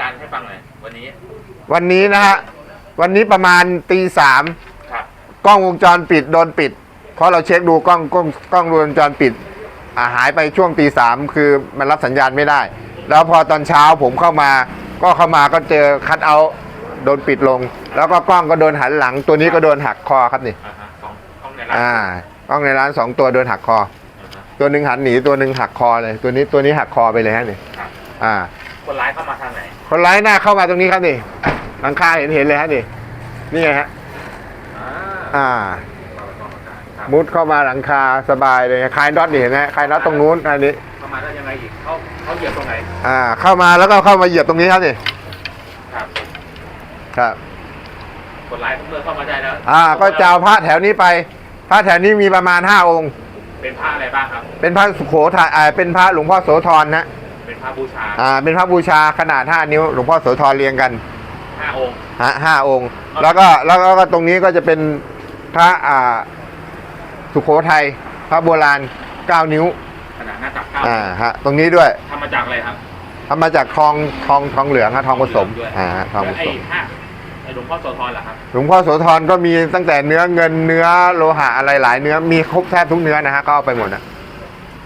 การให้ฟังหน่อยวันนี้วันนี้นะฮะ วันนี้ประมาณตีสามครับกล้องวงจรปิดโดนปิด เพราะเราเช็คดูกล้องกล้องกล้องวงจรปิดอ่าหายไปช่วงตีสามคือมันรับสัญญาณไม่ได้ แล้วพอตอนเช้าผมเข้ามา ก็เข้ามาก็เจอคัดเอาท์โดนปิดลง แล้วก็กล้องก็โดนหันหลัง ตัวนี้ก็โดนหักคอครับนี่อ่าฮะสองห้องในร้านอ่ากล้องในร้านสองตัวโดนหักคอ อ่าฮะตัวหนึ่งหันหนีตัวหนึ่งหักคอเลย ตัวนี้ตัวนี้หักคอไปเลยฮะนี่ครับอ่า คนร้ายเข้ามาทางไหน คนร้ายหน้าเข้ามาตรงนี้ครับนี่หลังคาเห็นเห็นเลยฮะนี่นี่ไงฮะอ่าอ่าครับมุดเข้ามาหลังคาสบายเลยคลายน็อตนี่เห็นไหมคลายน็อตตรงนู้นอันนี้เข้ามาได้ยังไงอีกเขาเขาเหยียบตรงไหนอ่า เข้ามาแล้วก็เข้ามาเหยียบตรงนี้ครับนี่ครับครับคนร้ายเมื่อเข้ามาได้แล้วอ่า ก็จะเอาพระแถวนี้ไป พระแถวนี้มีประมาณห้าองค์ เป็นพระอะไรบ้างครับ เป็นพระสุโขทัยอ่าเป็นพระหลวงพ่อโสธรนะ เป็นพระบูชาอ่าเป็นพระบูชาขนาดห้านิ้ว หลวงพ่อโสธรเรียงกันห้าองค์ฮะห้าองค์ แล้วก็แล้วก็ตรงนี้ก็จะเป็นพระอ่าสุโขทัยพระโบราณเก้านิ้วขนาดหน้าตักเก้าอ่าฮะตรงนี้ด้วยทำมาจากอะไรครับทำมาจากทองทองทองเหลืองฮะทองผสมด้วยอ่าฮะทองผแล้วไอ้สมห้าไอ้หลวงพ่อโสธรเหรอครับหลวงพ่อโสธรก็มีตั้งแต่เนื้อเงินเนื้อโลหะอะไรหลายเนื้อมีครบแทบทุกเนื้อนะฮะก็เอาไปหมดนะ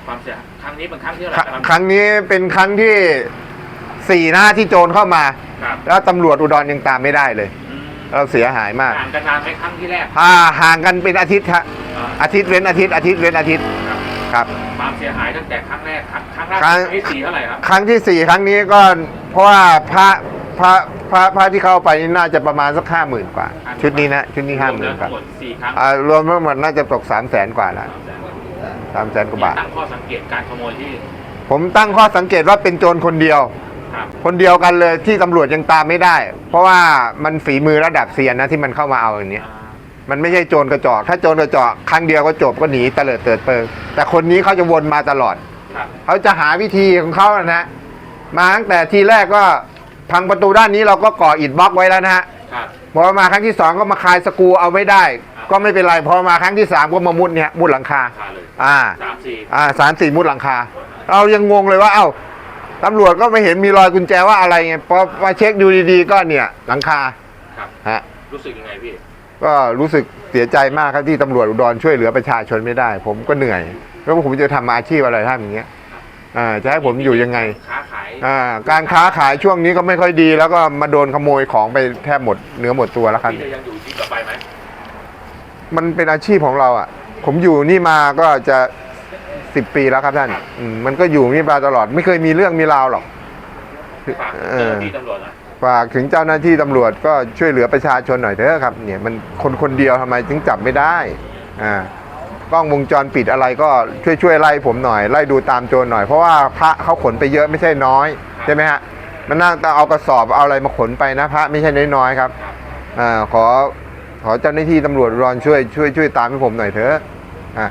ความเสียหายครั้งนี้เป็นครั้งที่เท่าไหคร่รั้งครับครั้งนี้เป็นครั้งที่สี่นะที่โจรเข้ามา ครับแล้วตำรวจอุดรยังตามไม่ได้เลย อืมเราเสียหายมากห่างกันนานไหมครั้งที่แรกอ่าห่างกันเป็นอาทิตย์ครับอ่าอาทิตย์เว้นอาทิตย์อาทิตย์เว้นอาทิตย์ครับ ครับ ความเสียหายตั้งแต่ครั้งแรกครั้งครั้งแรกครั้งที่สี่เท่าไหร่ครับครั้งที่สี่ครั้งนี้ก็เพราะว่าพระพระพระพระที่เข้าไปนี่น่าจะประมาณสักห้าหมื่นกว่า ชุดนี้นะชุดนี้ห้ารวมหมื่แล้นวกทั้ว่างหมดสี่ครั้งอ่ารวมทั้งหมดน่าจะตกสามแสนกว่าละ สามแสน กว่าบาท ตั้งข้อสังเกตการขโมยที่ผมตั้งข้อสังเกตว่าเป็นโจรคนเดียว ครับคนเดียวกันเลยที่ตำรวจยังตามไม่ได้ เพราะว่ามันฝีมือระดับเซียนนะที่มันเข้ามาเอาอย่างเนี้ย อ่ามันไม่ใช่โจรกระจอก ถ้าโจรกระจอกครั้งเดียวก็จบก็หนีเตลิดเติดเปิง แต่คนนี้เขาจะวนมาตลอด ครับ เขาจะหาวิธีของเขานะฮะ มาตั้งแต่ทีแรกก็พังประตูด้านนี้เราก็ก่ออิฐบล็อกไว้แล้วนะฮะครับ พอมาครั้งที่สองก็มาคลายสกรูเอาไม่ได้ ก็ไม่เป็นไรพอมาครั้งที่สามก็มามุดเนี่ยมุดหลังคาคาเลยอ่าสามสี่อ่าสามสี่มุดหลังคา เรายังงงเลยว่าเอ้าตำรวจก็ไม่เห็นมีรอยกุญแจว่าอะไรไงพอมาเช็คดูดีๆ ก็เนี่ยหลังคาครับฮะรู้สึกยังไงพี่ก็รู้สึกเสียใจมากครับที่ตำรวจอุดรช่วยเหลือประชาชนไม่ได้ ผมก็เหนื่อย แล้วผมจะทำอาชีพอะไรทำอย่างเงี้ยอ่าจะให้ผมอยู่ยังไงค้าขายอ่าการค้าขายช่วงนี้ก็ไม่ค่อยดี แล้วก็มาโดนขโมยของไปแทบหมดเนื้อหมดตัวแล้วครับพี่จะยังอยู่ที่ต่อไปไหม มันเป็นอาชีพของเราอะ ผมอยู่นี่มาก็จะสิบปีแล้วครับท่านอืมมันก็อยู่นี่มาตลอด ไม่เคยมีเรื่องมีราวหรอก ฝากเอเจ้าหอน้าที่ตำรวจนะฝากถึงเจ้าหน้าที่ตำรวจก็ช่วยเหลือประชาชนหน่อยเถอะครับ เนี่ยมันคนคนเดียวทำไมถึงจับไม่ได้อ่ากล้องวงจรปิดอะไรก็ช่วยช่วยไล่ผมหน่อยไล่ดูตามโจรหน่อยเพราะว่าพระเขาขนไปเยอะไม่ใช่น้อยใช่ไหมฮะมันน่าจะเอากระสอบเอาอะไรมาขนไปนะพระไม่ใช่น้อยๆครับอ่าขอ ขอเจ้าหน้าที่ตำรวจรอนช่วยช่วยช่วยตามให้ผมหน่อยเถอะอะ